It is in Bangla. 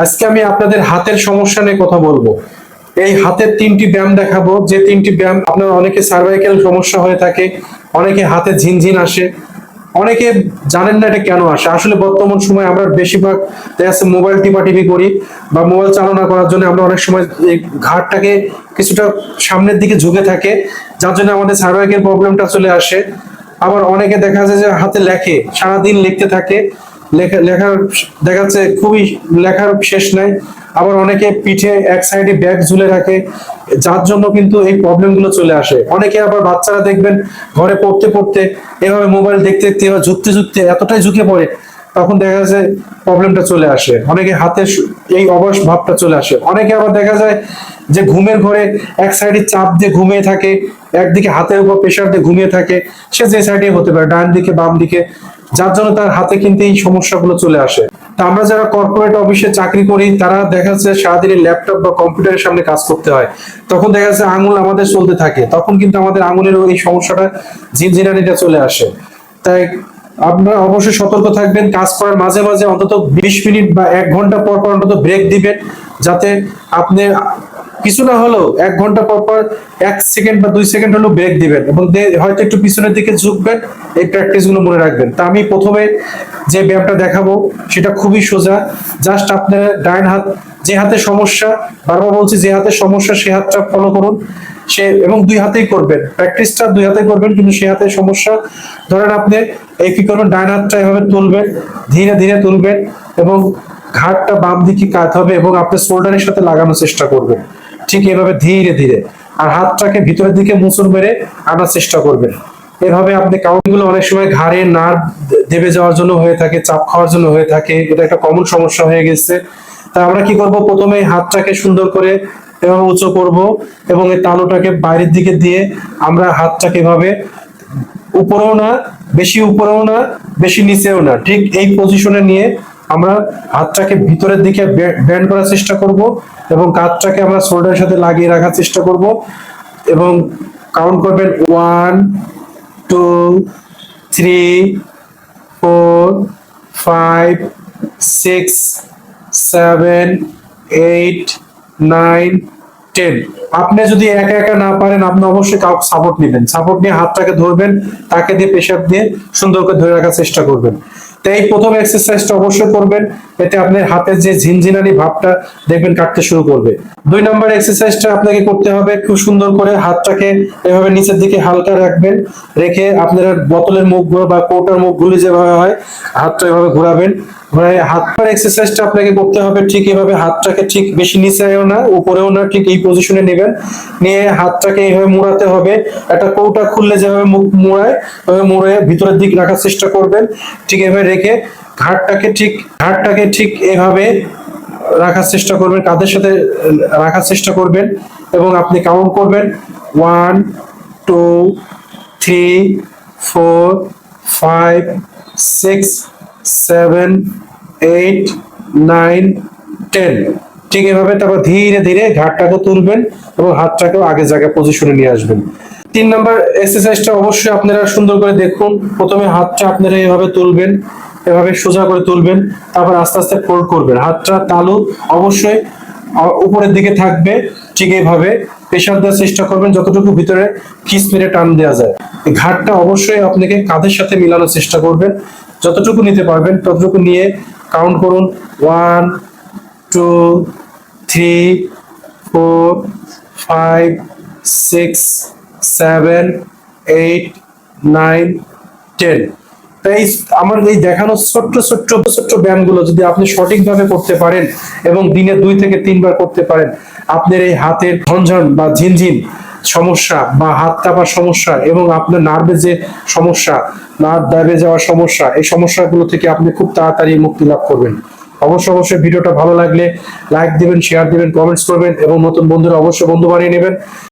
আজকে আমি আপনাদের হাতের সমস্যা নিয়ে কথা বলব। এই হাতের তিনটি ব্যায়াম দেখাবো। যে তিনটি ব্যায়াম, আপনার অনেকে সার্ভাইকেল সমস্যা হয়ে থাকে, অনেকে হাতে ঝিনঝিন আসে, অনেকে জানেন না এটা কেন আসে। আসলে বর্তমান সময় আমরা বেশিরভাগ যাচ্ছে মোবাইল টিপাটিপি করি বা মোবাইল চালনা করার জন্য আমরা অনেক সময় এই ঘাটটাকে কিছুটা সামনের দিকে ঝুঁকে থাকে, যার জন্য আমাদের সার্ভাইকেল প্রবলেমটা চলে আসে। আবার অনেকে দেখা যায় যে হাতে লেখে, সারাদিন লিখতে থাকে লেখা লেখার দেখা যাচ্ছে খুবই লেখার শেষ নাই। আবার অনেকে পিঠে এক সাইডে ব্যাগ ঝুলে রাখে, যার জন্য কিন্তু এই প্রবলেমগুলো চলে আসে। অনেকে আবার বাচ্চারা দেখবেন ঘরে পড়তে পড়তে এভাবে মোবাইল দেখতে দেখতে এবার ঝুঁকতে ঝুঁকতে এতটাই ঝুঁকে পড়ে, তখন দেখা যাচ্ছে প্রবলেমটা চলে আসে। অনেকে হাতে এই অবশ ভাবটা চলে আসে। অনেকে আবার দেখা যায় যে ঘুমের ঘরে এক সাইডে চাপ দিয়ে ঘুমিয়ে থাকে, একদিকে হাতের উপর প্রেশার দিয়ে ঘুমিয়ে থাকে, সে যে সাইডে হতে পারে, ডান দিকে, বাম দিকে। যার জন্য তার হাতে কিন্তু এই সমস্যাগুলো চলে আসে। তা আমরা যারা কর্পোরেট অফিসে চাকরি করি, তারা দেখা যাচ্ছে সারাদিন ল্যাপটপ বা কম্পিউটারের সামনে কাজ করতে হয়। তখন দেখা যাচ্ছে আঙুল আমাদের চলতে থাকে। তখন কিন্তু আমাদের আঙুলের এই সমস্যাটা ঝিনঝিনানিটা চলে আসে। তাই আপনারা অবশ্যই সতর্ক থাকবেন, কাজ করার মাঝে মাঝে অন্তত বিশ মিনিট বা এক ঘণ্টা পর পর অন্তত ব্রেক দিবেন, যাতে আপনি কিছু না হলেও এক ঘণ্টা পর পর এক সেকেন্ড বা দুই সেকেন্ড হলেও ব্রেক দিবেন এবং হয়তো একটু পিছনের দিকে ঝুঁকবেন, এই প্র্যাকটিসগুলো মনে রাখবেন। তা আমি প্রথমে যে ব্যায়ামটা দেখাবো, সেটা খুবই সোজা। জাস্ট আপনার ডাইন হাত, যে হাতে সমস্যা, বারবার বলছি যে হাতে সমস্যা, সে হাতটা ফলো করুন। সে এবং দুই হাতেই করবেন। প্র্যাকটিসটা দুই হাতে করবেন, কিন্তু সে হাতে সমস্যা। ধরেন আপনি এই কি করবেন ডাইন হাতটা এভাবে তুলবেন, ধীরে ধীরে তুলবেন এবং ঘাটটা বাম দিকে কাত হবে এবং আপনি শোল্ডারের সাথে লাগানোর চেষ্টা করবেন। ঠিক এভাবে ধীরে ধীরে। আর হাতটাকে ভিতরের দিকে মুচুর মেরে আনার চেষ্টা করবেন। এভাবে আপনি কাউন্টগুলো অনেক সময় ঘাড়ে নার্ভ দেবে যাওয়ার জন্য হয়ে থাকে, চাপ খাওয়ার জন্য হয়ে থাকে। এটা একটা কমন সমস্যা হয়ে গেছে। তা আমরা কি করব? প্রথমে হাতটাকে সুন্দর করে এভাবে উঁচু করব এবং এই তালুটাকে বাইরের দিকে দিয়ে আমরা হাতটাকে এভাবে উপরেও না, বেশি উপরেও না, বেশি নিচেও না। ঠিক এই পজিশনে নিয়ে আমরা হাতটাকে ভিতরের দিকে ব্যান্ড করার চেষ্টা করব এবং কাঁধটাকে আমরা শোল্ডারের সাথে লাগিয়ে রাখার চেষ্টা করব এবং কাউন্ট করবেন one two three four five six seven eight nine ten আপনি যদি একা একা না পারেন, আপনি অবশ্যই কাউকে সাপোর্ট নেবেন। সাপোর্ট নিয়ে হাতটাকে ধরবেন, তাকে দিয়ে পেশাব দিয়ে সুন্দর করে ধরে রাখার চেষ্টা করবেন। তো এই প্রথম এক্সারসাইজটা অবশ্যই করবেন। এতে আপনার হাতের যে ঝিনঝিনানি ভাবটা দেখবেন কাটতে শুরু করবে। দুই নম্বর এক্সারসাইজটা আপনাকে করতে হবে খুব সুন্দর করে হাতটাকে এভাবে নিচের দিকে হালকা রাখবেন, রেখে আপনারা বোতলের মুখগুলো বা কৌটার মুখগুলি যেভাবে হয়, হাতটা এভাবে ঘোরাবেন। ঘোরায় হাত পার এক্সারসাইজটা আপনাকে করতে হবে ঠিক এভাবে, হাতটাকে ঠিক বেশি নিচেও না, উপরেও না, ঠিক এই পজিশনে নেবেন। নিয়ে হাতটাকে এইভাবে মোড়াতে হবে, একটা কৌটা খুললে যেভাবে মুখ মোড়ায় ওইভাবে মোড়ে ভিতরের দিক রাখার চেষ্টা করবেন, ঠিক এভাবে রেখে ঘাটটাকে ঠিক ঘাটটাকে ঠিক এভাবে রাখার চেষ্টা করবেন, কাঁধের সাথে রাখার চেষ্টা করবেন এবং আপনি কাউন্ট করবেন। One two three four five six seven eight nine ten ঠিক এভাবে তারপর ধীরে ধীরে ঘাটটাকে তুলবেন এবং হাতটাকেও আগে জায়গায় পজিশনে নিয়ে আসবেন। তিন নম্বর এক্সারসাইজটা অবশ্যই আপনারা সুন্দর করে দেখুন। প্রথমে হাতটা আপনারা এভাবে তুলবেন। এভাবে সোজা করে তুলবেন, তারপর আস্তে আস্তে ফোল্ড করবেন। হাতটা তালু অবশ্যই উপরের দিকে থাকবে, ঠিক এইভাবে প্রেশার দেওয়ার চেষ্টা করবেন যতটুকু ভিতরে খিস মেরে টান দেওয়া যায়। ঘাটটা অবশ্যই আপনাকে কাঁধের সাথে মিলানোর চেষ্টা করবেন। যতটুকু নিতে পারবেন ততটুকু নিয়ে কাউন্ট করুন। One two three four five six seven eight nine ten তাই আমার এই দেখানো ছোট্ট ছোট্ট ছোট্ট ব্যায়ামগুলো যদি আপনি সঠিকভাবে করতে পারেন এবং দিনে দুই থেকে তিনবার করতে পারেন, আপনার এই হাতের ঝনঝন বা ঝিনঝিন সমস্যা বা হাত কাঁপার সমস্যা এবং আপনার নার্ভের যে সমস্যা, নার্ভ দাবে যাওয়ার সমস্যা, এই সমস্যাগুলো থেকে আপনি খুব তাড়াতাড়ি মুক্তি লাভ করবেন। অবশ্যই অবশ্যই ভিডিওটা ভালো লাগলে লাইক দিবেন শেয়ার দিবেন কমেন্টস করবেন এবং নতুন বন্ধুরা অবশ্যই বন্ধু বানিয়ে নেবেন।